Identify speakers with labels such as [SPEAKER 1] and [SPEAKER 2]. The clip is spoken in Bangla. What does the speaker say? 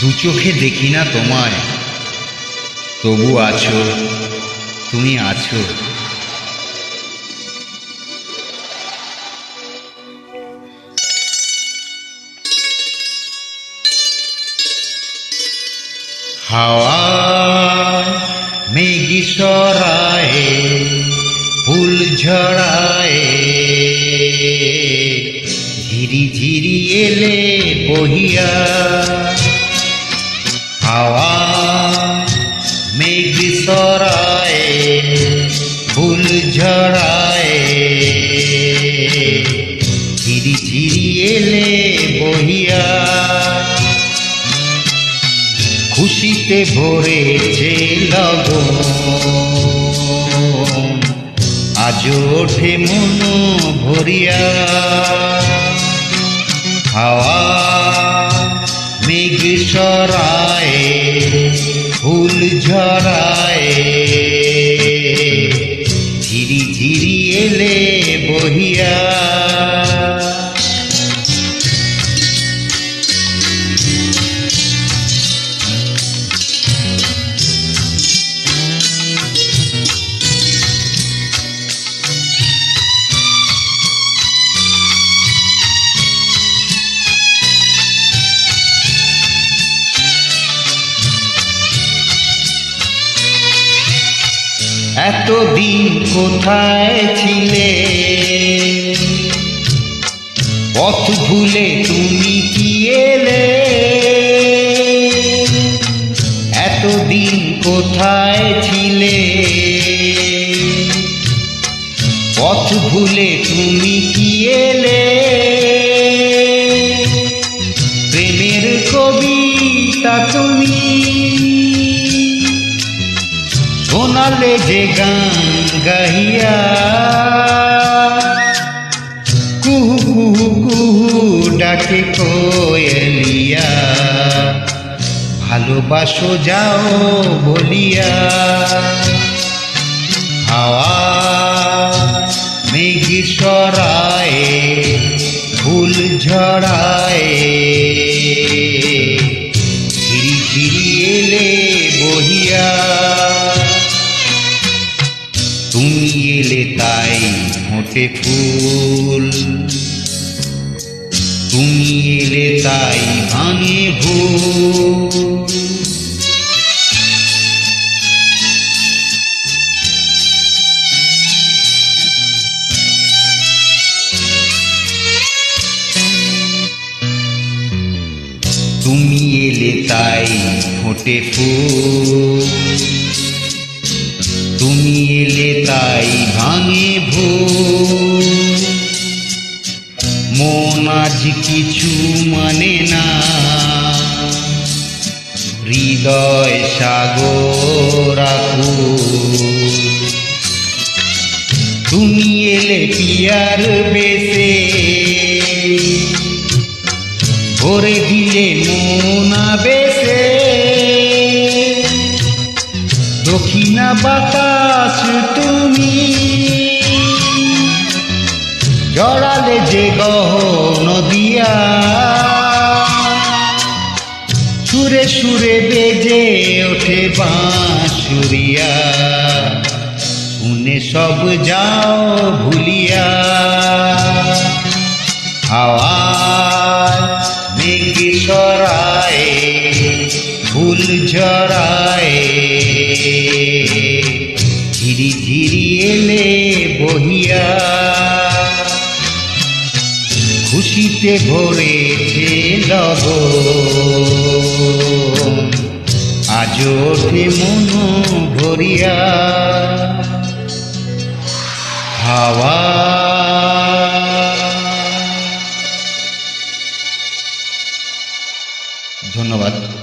[SPEAKER 1] দু চোখে দেখি না তোমায়। তবু আছো, তুমি আছো। হাওয়া মেঘ সরায়, ফুল ঝড়ায় ঝিরি ঝিরি এলে বহিয়া মেঘ সরায় ফুল ঝড়ায়। ঝিরি ঝিরি এলে বহিয়া, খুশিতে ভরেছে লগন আজ ওঠে মন ভরিয়া, হাওয়া সরায় ফুল ঝরায়। ঝিরি ঝিরি এলে বহিয়া এতদিন কোথায় ছিলে? পথ ভুলে তুমি কি এলে? এতদিন কোথায় ছিলে? পথ ভুলে তুমি কি এলে? প্রেমের কবিতা তুমি শোনালে যে গান গাহিয়া কুহু কুহু কুহু ডাকে কোয়েলিয়া ভালোবাসো যাও বলিয়া হাওয়া মেঘ সরায় ফুল ঝড়ায় তুমি এলে তাই ফোটে ফুল। তুমি এলে তাই ভাঙে ভুল। তুমি এলে তাই ফোটে ফুল। তুমি এলে তাই ভাঙে ভুল মন আজ কিছু মানে না। হৃদয় সাগর তুমি এলে পিয়ার বেশে। ভরে দিলে মোনা বেশে দক্ষিণা বাতাস তুমি। জড়ালে যে গহ নদিয়া, সুরে সুরে বেজে ওঠে বাঁশুরিয়া। শুনে সব যাও ভুলিয়া। হাওয়া ফুল ঝরায়। ঝিরি ঝিরি এলে বহিয়া। খুশিতে ভরেছে লব আজ ওঠে মন ভরিয়া। হাওয়া। ধন্যবাদ।